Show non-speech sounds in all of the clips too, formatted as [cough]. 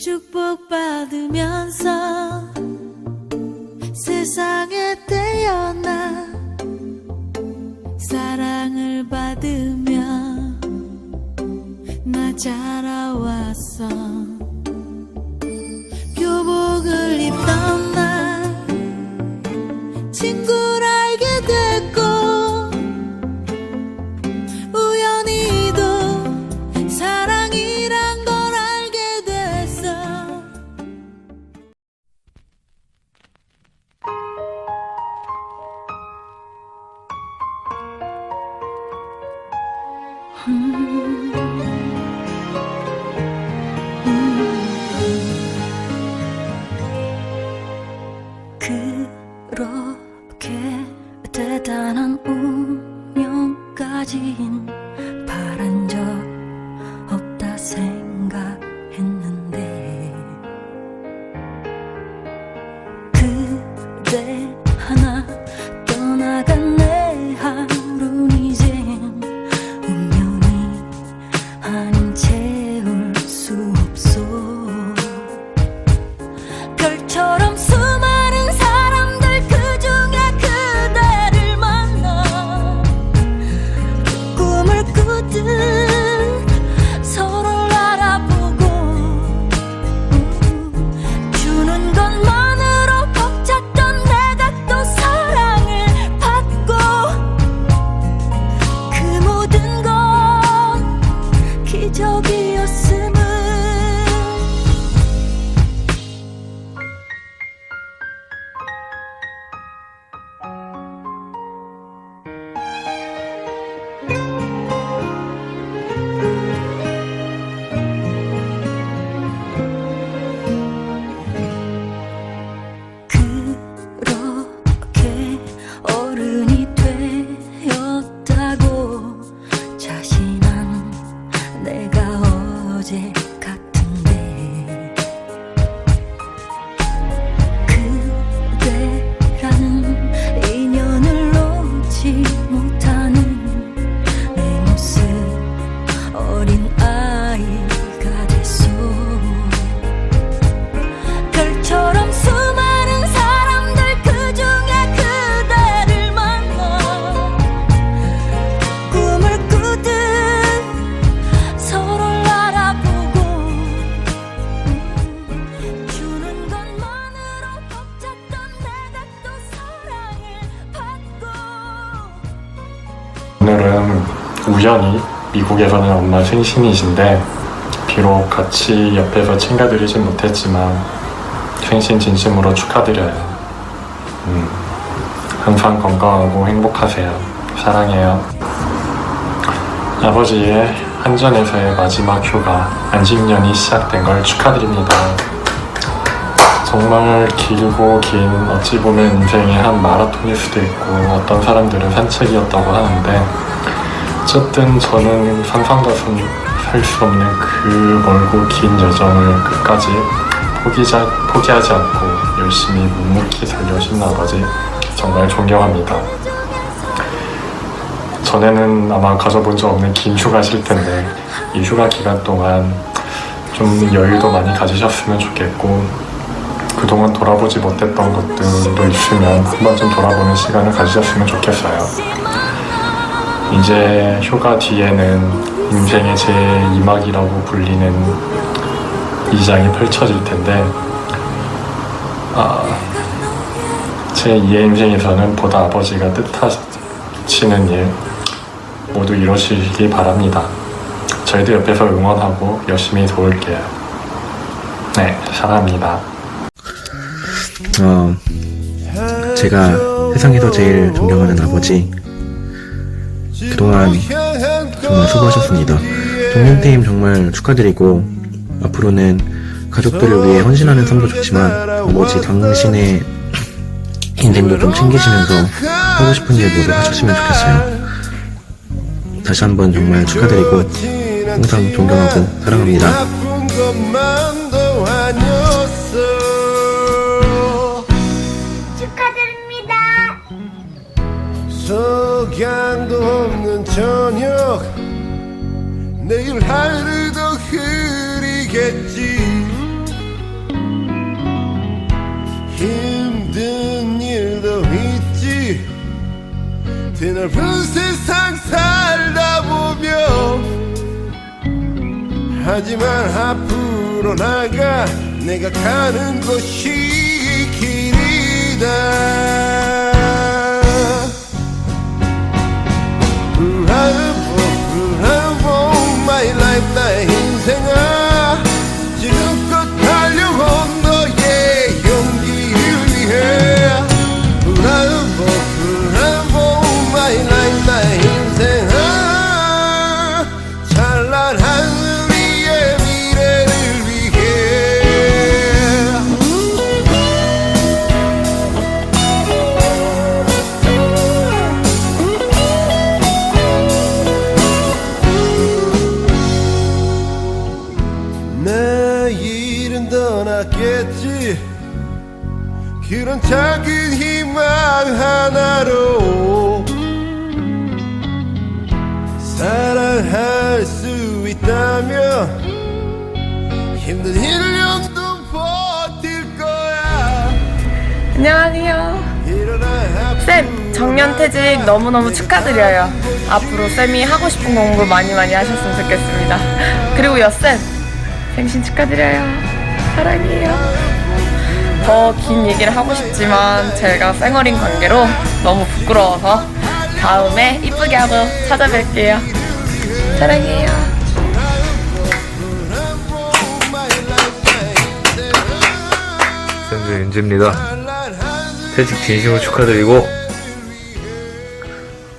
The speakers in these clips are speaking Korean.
축복받으면서 세상에 태어나 사랑을 받으며 나 자라왔어 미국에서는 엄마 생신이신데 비록 같이 옆에서 챙겨드리진 못했지만 생신 진심으로 축하드려요. 음, 항상 건강하고 행복하세요. 사랑해요. 아버지의 한전에서의 마지막 휴가 안식년이 시작된 걸 축하드립니다. 정말 길고 긴 어찌 보면 인생의 한 마라톤일 수도 있고 어떤 사람들은 산책이었다고 하는데 어쨌든 저는 상상도 할수 없는 그 멀고 긴 여정을 끝까지 포기자, 포기하지 않고 열심히 묵묵히 살려오신 아버지 정말 존경합니다. 전에는 아마 가져본 적 없는 긴 휴가실 텐데 이 휴가 기간 동안 좀 여유도 많이 가지셨으면 좋겠고 그동안 돌아보지 못했던 것들도 있으면 한 번쯤 돌아보는 시간을 가지셨으면 좋겠어요. 이제 휴가 뒤에는 인생의 제 2막이라고 불리는 이 장이 펼쳐질 텐데, 아, 제 2의 인생에서는 보다 아버지가 뜻하시는 일 모두 이루어지기 바랍니다. 저희도 옆에서 응원하고 열심히 도울게요. 네, 사랑합니다. 어, 제가 세상에서 제일 존경하는 아버지 그동안 정말 수고하셨습니다. 동년팀 정말 축하드리고 앞으로는 가족들을 위해 헌신하는 삶도 좋지만 아버지 당신의 인생도 좀 챙기시면서 하고 싶은 일 모두 하셨으면 좋겠어요. 다시 한번 정말 축하드리고 항상 존경하고 사랑합니다. 축하드립니다. 저녁 내일 하루도 흐리겠지. 힘든 일도 있지. 드넓은 세상 살다 보면 하지만 앞으로 나가 내가 가는 곳이 길이다. My life 나의 인 안녕하세요. 쌤, 정년퇴직 너무너무 축하드려요. 앞으로 쌤이 하고 싶은 공부 많이 많이 하셨으면 좋겠습니다. 그리고 여쌤, 생신 축하드려요. 사랑해요. 더 긴 얘기를 하고 싶지만 제가 쌩얼인 관계로 너무 부끄러워서 다음에 이쁘게 하고 찾아뵐게요. 사랑해요. 쌤들 윤지입니다. 퇴직 진심으로 축하드리고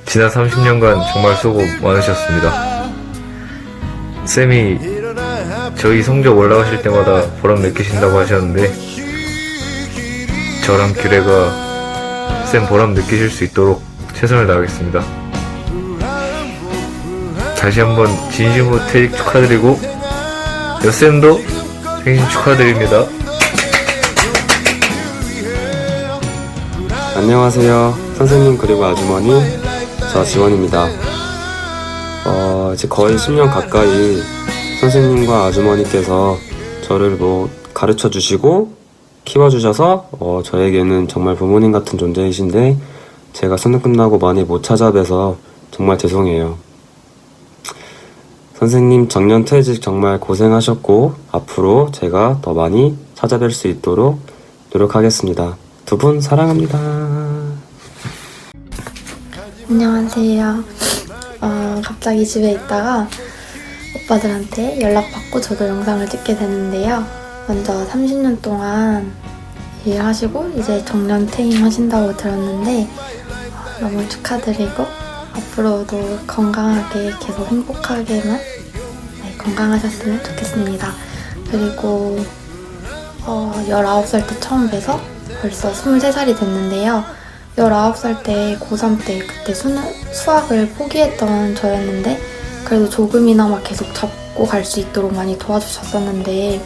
지난 30년간 정말 수고 많으셨습니다. 쌤이 저희 성적 올라가실 때마다 보람 느끼신다고 하셨는데 저랑 규래가 쌤 보람 느끼실 수 있도록 최선을 다하겠습니다. 다시 한번 진심으로 퇴직 축하드리고 여쌤도 생신 축하드립니다. 안녕하세요. 선생님 그리고 아주머니 저 지원입니다. 어, 이제 거의 10년 가까이 선생님과 아주머니께서 저를 뭐 가르쳐 주시고 키워 주셔서 어, 저에게는 정말 부모님 같은 존재이신데 제가 수능 끝나고 많이 못 찾아뵈서 정말 죄송해요. 선생님 정년 퇴직 정말 고생하셨고 앞으로 제가 더 많이 찾아뵐 수 있도록 노력하겠습니다. 두 분 사랑합니다. 안녕하세요. 어, 갑자기 집에 있다가 오빠들한테 연락받고 저도 영상을 찍게 됐는데요. 먼저 30년 동안 일하시고 이제 정년 퇴임하신다고 들었는데 어, 너무 축하드리고 앞으로도 건강하게 계속 행복하게만 네, 건강하셨으면 좋겠습니다. 그리고 어, 19살 때 처음 뵈서 벌써 23살이 됐는데요. 19살 때 고3 때 그때 수능, 수학을 포기했던 저였는데 그래도 조금이나마 계속 잡고 갈 수 있도록 많이 도와주셨었는데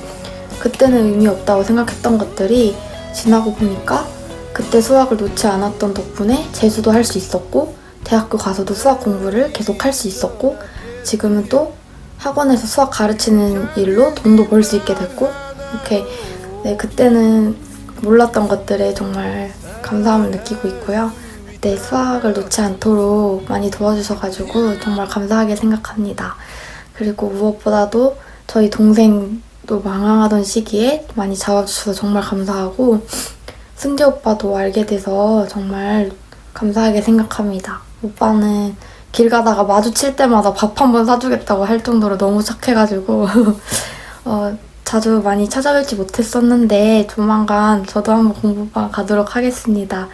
그때는 의미 없다고 생각했던 것들이 지나고 보니까 그때 수학을 놓지 않았던 덕분에 재수도 할 수 있었고 대학교 가서도 수학 공부를 계속 할 수 있었고 지금은 또 학원에서 수학 가르치는 일로 돈도 벌 수 있게 됐고 이렇게 네, 그때는 몰랐던 것들에 정말 감사함을 느끼고 있고요. 그때 수학을 놓지 않도록 많이 도와주셔가지고 정말 감사하게 생각합니다. 그리고 무엇보다도 저희 동생도 망황하던 시기에 많이 잡아주셔서 정말 감사하고 승재 오빠도 알게 돼서 정말 감사하게 생각합니다. 오빠는 길 가다가 마주칠 때마다 밥 한 번 사주겠다고 할 정도로 너무 착해가지고 [laughs] 어, 자주 많이 찾아뵙지 못했었는데 조만간 저도 한번 공부방 가도록 하겠습니다.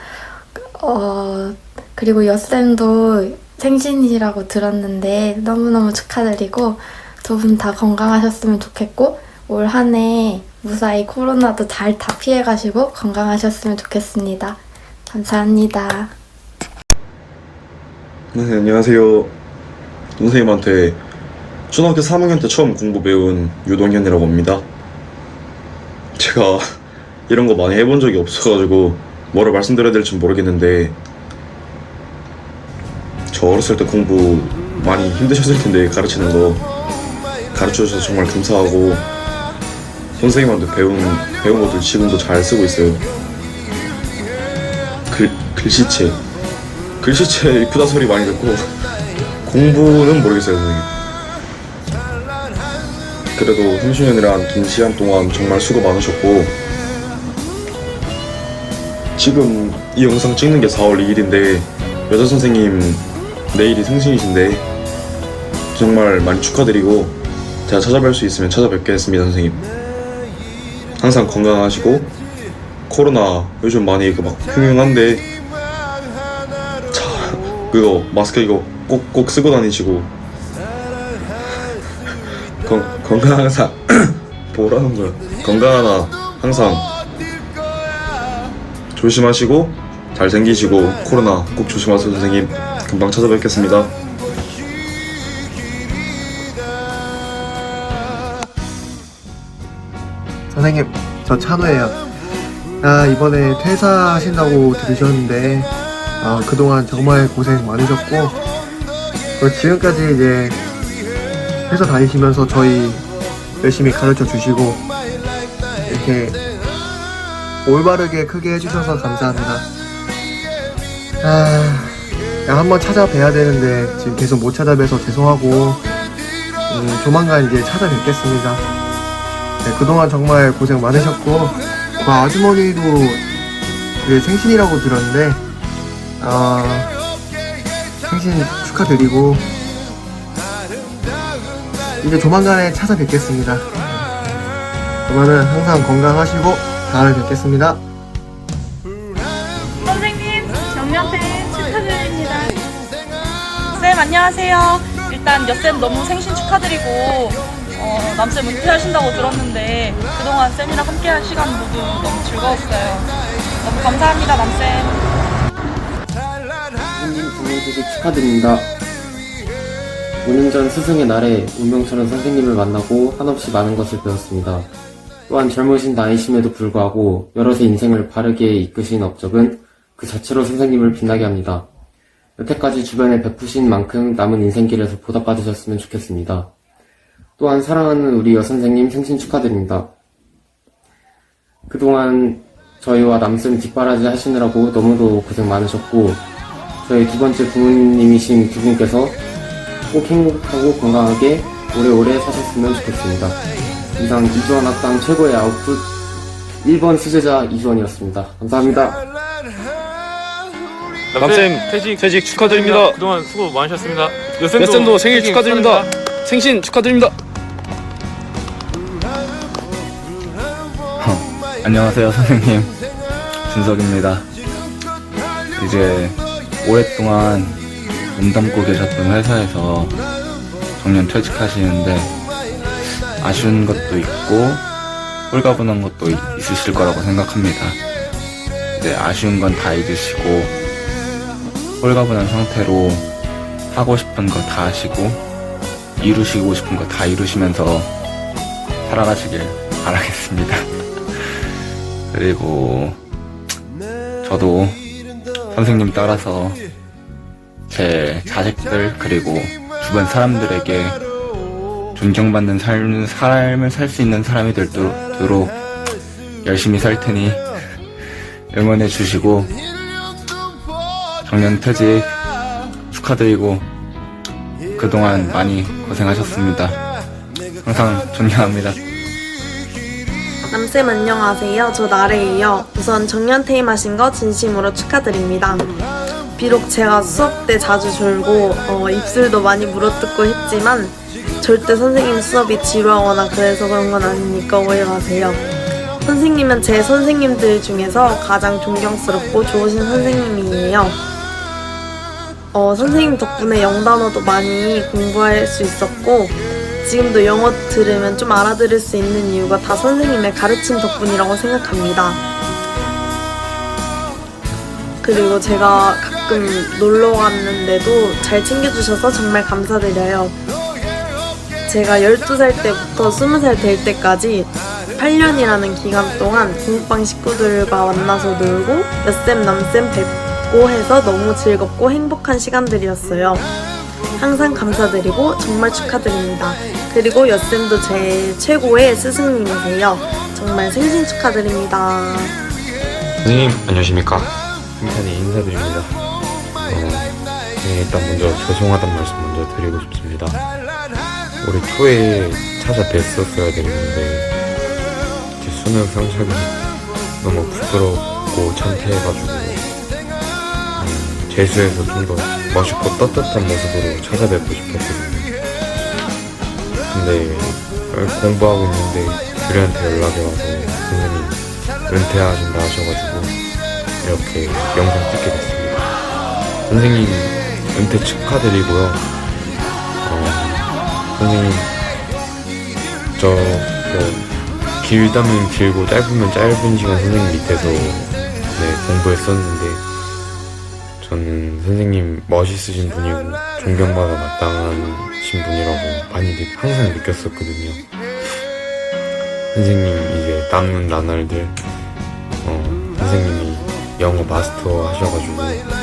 어, 그리고 여쌤도 생신이라고 들었는데 너무너무 축하드리고 두 분 다 건강하셨으면 좋겠고 올 한 해 무사히 코로나도 잘 다 피해가시고 건강하셨으면 좋겠습니다. 감사합니다. 네, 안녕하세요. 선생님한테 초등학교 3학년 때 처음 공부 배운 유동현이라고 합니다. 제가 [laughs] 이런 거 많이 해본 적이 없어가지고 뭐를 말씀드려야 될지 모르겠는데 저 어렸을 때 공부 많이 힘드셨을 텐데 가르치는 거 가르쳐 주셔서 정말 감사하고 선생님한테 배운 배운 것들 지금도 잘 쓰고 있어요. 글 글씨체 글씨체 이쁘다 소리 많이 듣고 공부는 모르겠어요 선생님 그래도 30년이란 긴 시간 동안 정말 수고 많으셨고 지금 이 영상 찍는 게 4월 2일인데 여자 선생님 내일이 생신이신데 정말 많이 축하드리고 제가 찾아뵐 수 있으면 찾아뵙겠습니다 선생님. 항상 건강하시고 코로나 요즘 많이 그 막 흉흉한데 자 그거 마스크 이거 꼭꼭 쓰고 다니시고 건, 건강 항상 뭐라는 거야? 건강 하나 항상. 조심하시고 잘 생기시고 코로나 꼭 조심하세요 선생님. 금방 찾아뵙겠습니다. 선생님, 저 찬호예요. 아, 이번에 퇴사하신다고 들으셨는데, 아, 그동안 정말 고생 많으셨고, 그 지금까지 이제 회사 다니시면서 저희 열심히 가르쳐 주시고, 이렇게 올바르게 크게 해주셔서 감사합니다. 아, 한번 찾아뵈야 되는데, 지금 계속 못 찾아뵈서 죄송하고, 음, 조만간 이제 찾아뵙겠습니다. 네, 그동안 정말 고생 많으셨고 그 아주머니도 그 생신이라고 들었는데 아 생신 축하드리고 이제 조만간에 찾아뵙겠습니다. 그러면은 항상 건강하시고 다음에 뵙겠습니다. 선생님, 정년퇴 축하드립니다. 쌤, 안녕하세요. 일단 여쌤 너무 생신 축하드리고, 어, 남쌤 은퇴하신다고 들었는데, 그동안 쌤이랑 함께 한 시간 모두 너무 즐거웠어요. 너무 감사합니다, 남쌤. 선생님 정년퇴직 축하드립니다. 5년 전 스승의 날에 운명처럼 선생님을 만나고 한없이 많은 것을 배웠습니다. 또한 젊으신 나이심에도 불구하고 여럿의 인생을 바르게 이끄신 업적은 그 자체로 선생님을 빛나게 합니다. 여태까지 주변에 베푸신 만큼 남은 인생길에서 보답받으셨으면 좋겠습니다. 또한 사랑하는 우리 여선생님 생신 축하드립니다. 그동안 저희와 남쌤 뒷바라지 하시느라고 너무도 고생 많으셨고 저희 두 번째 부모님이신 두 분께서 꼭 행복하고 건강하게 오래오래 사셨으면 좋겠습니다. 이상 이주원 학당 최고의 아웃풋 1번 수제자 이주원이었습니다. 감사합니다. 남쌤 퇴직 퇴직 축하드립니다. 그동안 수고 많으셨습니다. 여쌤도, 생일 축하드립니다. 생신 축하드립니다. 안녕하세요 선생님 준석입니다 이제 오랫동안 몸담고 계셨던 회사에서 정년 퇴직하시는데 아쉬운 것도 있고 홀가분한 것도 이- 있으실 거라고 생각합니다 이제 아쉬운 건 다 잊으시고 홀가분한 상태로 하고 싶은 거 다 하시고 이루시고 싶은 거 다 이루시면서 살아가시길 바라겠습니다. [laughs] 그리고 저도 선생님 따라서 제 자식들 그리고 주변 사람들에게 존경받는 삶, 삶을 살 수 있는 사람이 되도록 열심히 살 테니 응원해 주시고 정년퇴직 축하드리고 그동안 많이 고생하셨습니다. 항상 존경합니다. 남쌤 안녕하세요. 저 나래예요. 우선 정년 퇴임하신 거 진심으로 축하드립니다. 비록 제가 수업 때 자주 졸고 어, 입술도 많이 물어뜯고 했지만 절대 선생님 수업이 지루하거나 그래서 그런 건 아니니까 오해 마세요. 선생님은 제 선생님들 중에서 가장 존경스럽고 좋으신 선생님이에요. 어, 선생님 덕분에 영단어도 많이 공부할 수 있었고 지금도 영어 들으면 좀 알아들을 수 있는 이유가 다 선생님의 가르침 덕분이라고 생각합니다. 그리고 제가 가끔 놀러 갔는데도 잘 챙겨주셔서 정말 감사드려요. 제가 12살 때부터 20살 될 때까지 8년이라는 기간 동안 공부방 식구들과 만나서 놀고 여쌤 남쌤 뵙고 해서 너무 즐겁고 행복한 시간들이었어요. 항상 감사드리고 정말 축하드립니다. 그리고 여쌤도 제 최고의 스승님이세요. 정말 생신 축하드립니다. 선생님 안녕하십니까? 승찬이 인사드립니다. 어, 일단 먼저 죄송하단 말씀 먼저 드리고 싶습니다. 올해 초에 찾아뵀었어야 되는데 제 수능 성적이 너무 부끄럽고 창피해가지고 음, 재수해서 좀 더 멋있고 떳떳한 모습으로 찾아뵙고 싶었거든요. 근데 공부하고 있는데 규리한테 연락이 와서 선생님 은퇴하신다 하셔가지고 이렇게 영상 찍게 됐습니다. 선생님 은퇴 축하드리고요. 어, 선생님 저 뭐 길다면 길고 짧으면 짧은 시간 선생님 밑에서 네, 공부했었는데 저는 선생님 멋있으신 분이고 존경받아 마땅하신 분이라고 많이 느- 항상 느꼈었거든요. 선생님 이제 남은 나날들 어, 선생님이 영어 마스터 하셔가지고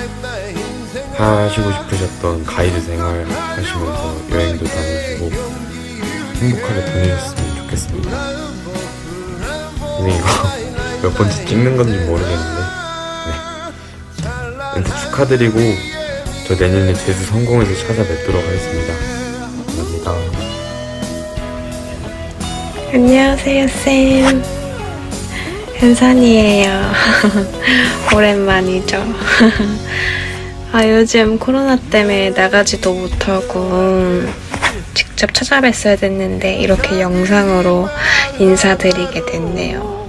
하시고 싶으셨던 가이드 생활 하시면서 여행도 다니시고 행복하게 보내셨으면 좋겠습니다. 선생님 이거 [laughs] 몇 번째 찍는 건지 모르겠는데 네. 은퇴 축하드리고 저 내년에 재수 성공해서 찾아뵙도록 하겠습니다. 감사합니다. 안녕하세요, 쌤. 현선이에요. [laughs] 오랜만이죠. [laughs] 아, 요즘 코로나 때문에 나가지도 못하고 직접 찾아뵀어야 됐는데 이렇게 영상으로 인사드리게 됐네요.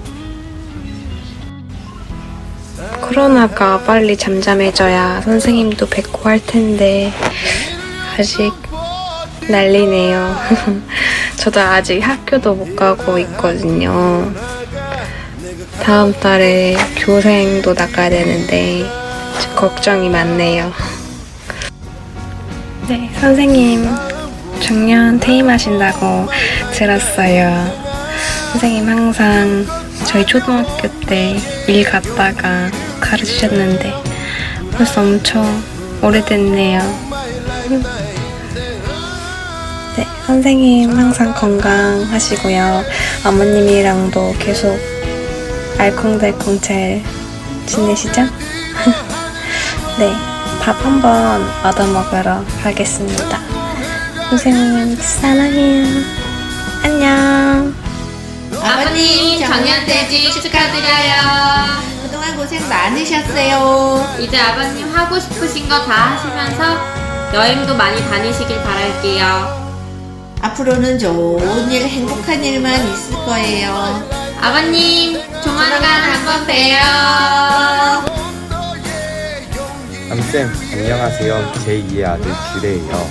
코로나가 빨리 잠잠해져야 선생님도 뵙고 할 텐데 아직 난리네요. [laughs] 저도 아직 학교도 못 가고 있거든요. 다음 달에 교생도 나가야 되는데 좀 걱정이 많네요. 네, 선생님 작년 퇴임하신다고 들었어요. 선생님 항상 저희 초등학교 때 일 갔다가 가르치셨는데 벌써 엄청 오래됐네요. 네, 선생님 항상 건강하시고요. 어머님이랑도 계속 알콩달콩 잘 지내시죠? 네, 밥 한번 얻어 먹으러 가겠습니다. 선생님 사랑해요. 안녕. 아버님 정년퇴직 축하드려요. 그동안 고생 많으셨어요. 이제 아버님 하고 싶으신 거 다 하시면서 여행도 많이 다니시길 바랄게요. 앞으로는 좋은 일, 행복한 일만 있을 거예요. 아버님, 조만간 한번 봬요. 암쌤 안녕하세요. 제2의 아들 규래예요.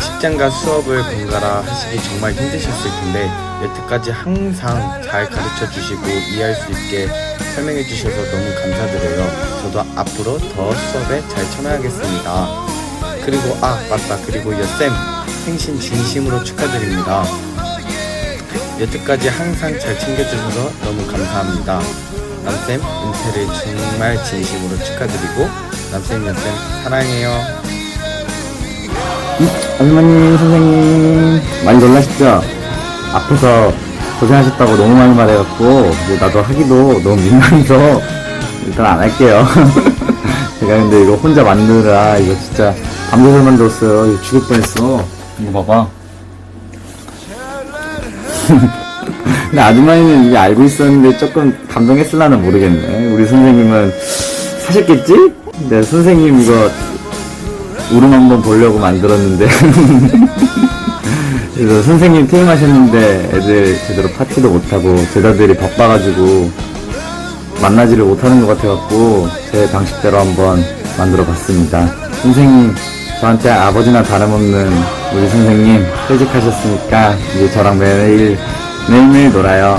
직장과 수업을 번갈아 하시기 정말 힘드셨을 텐데 여태까지 항상 잘 가르쳐 주시고 이해할 수 있게 설명해 주셔서 너무 감사드려요. 저도 앞으로 더 수업에 잘 참여하겠습니다. 그리고 아 맞다. 그리고 여쌤 생신 진심으로 축하드립니다. 여태까지 항상 잘 챙겨주셔서 너무 감사합니다 남쌤 은퇴를 정말 진심으로 축하드리고 남쌤 여쌤 사랑해요 아주머님, 선생님, 많이 놀라셨죠? 앞에서 고생하셨다고 너무 많이 말해갖고, 이제 나도 하기도 너무 민망해서, 일단 안 할게요. [laughs] 제가 근데 이거 혼자 만드느라, 이거 진짜 밤새서 만들었어요. 이거 죽을 뻔했어. 이거 봐봐. [laughs] 근데 아주머니는 이게 알고 있었는데 조금 감동했을라나 모르겠네. 우리 선생님은 사셨겠지? 근데 선생님 이거 울음 한번 보려고 만들었는데 [laughs] 그래서 선생님 퇴임하셨는데 애들 제대로 파티도 못하고 제자들이 바빠가지고 만나지를 못하는 것 같아갖고 제 방식대로 한번 만들어 봤습니다 선생님 저한테 아버지나 다름없는 우리 선생님 퇴직하셨으니까 이제 저랑 매일 매일매일 놀아요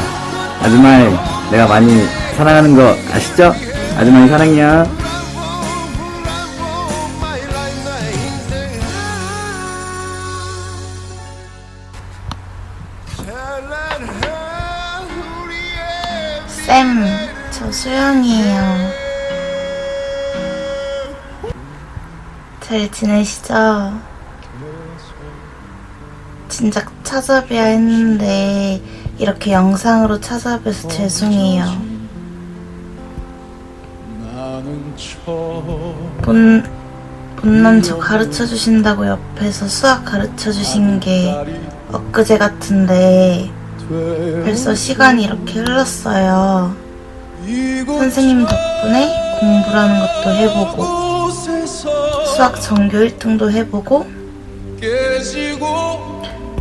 아줌마이 내가 많이 사랑하는 거 아시죠? 아줌마이 사랑해요 쌤, 저 수영이에요. 잘 지내시죠? 진작 찾아뵈야 했는데 이렇게 영상으로 찾아뵈서 죄송해요. 본 못난 척 가르쳐 주신다고 옆에서 수학 가르쳐 주신 게 엊그제 같은데 벌써 시간이 이렇게 흘렀어요. 선생님 덕분에 공부라는 것도 해보고 수학 전교 1등도 해보고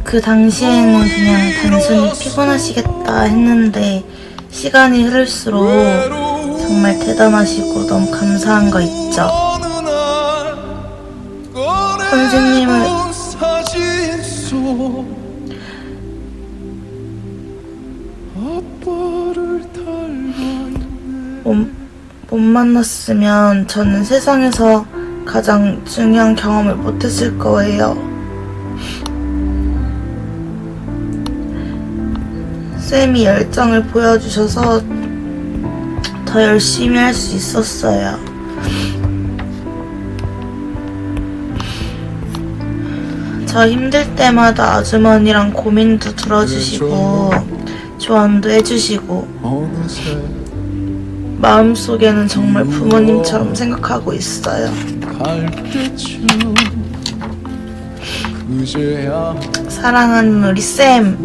그 당시에는 그냥 단순히 피곤하시겠다 했는데 시간이 흐를수록 정말 대단하시고 너무 감사한 거 있죠. 선생님을 못, 못 만났으면 저는 세상에서 가장 중요한 경험을 못했을 거예요. 쌤이 열정을 보여주셔서 더 열심히 할 수 있었어요. 저 힘들 때마다 아주머니랑 고민도 들어주시고 조언도 해주시고 마음속에는 정말 부모님처럼 생각하고 있어요. 사랑하는 우리 쌤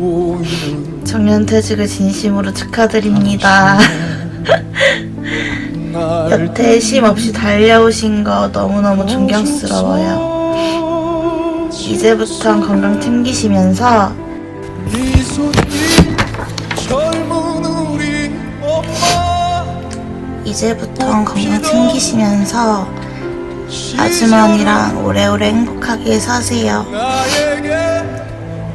정년퇴직을 진심으로 축하드립니다. 여태 쉼 없이 달려오신 거 너무너무 존경스러워요. 이제부턴 건강 챙기시면서 이제부턴 건강 챙기시면서 아주머니랑 오래오래 행복하게 사세요.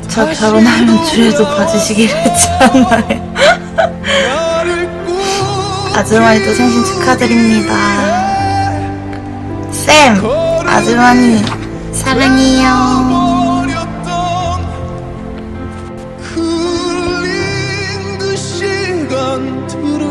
저 결혼하면 주례도 봐주시기로 했잖아요. 아주머니도 생신 축하드립니다. 쌤, 아주머니 사랑해요. 흘린 그 시간들을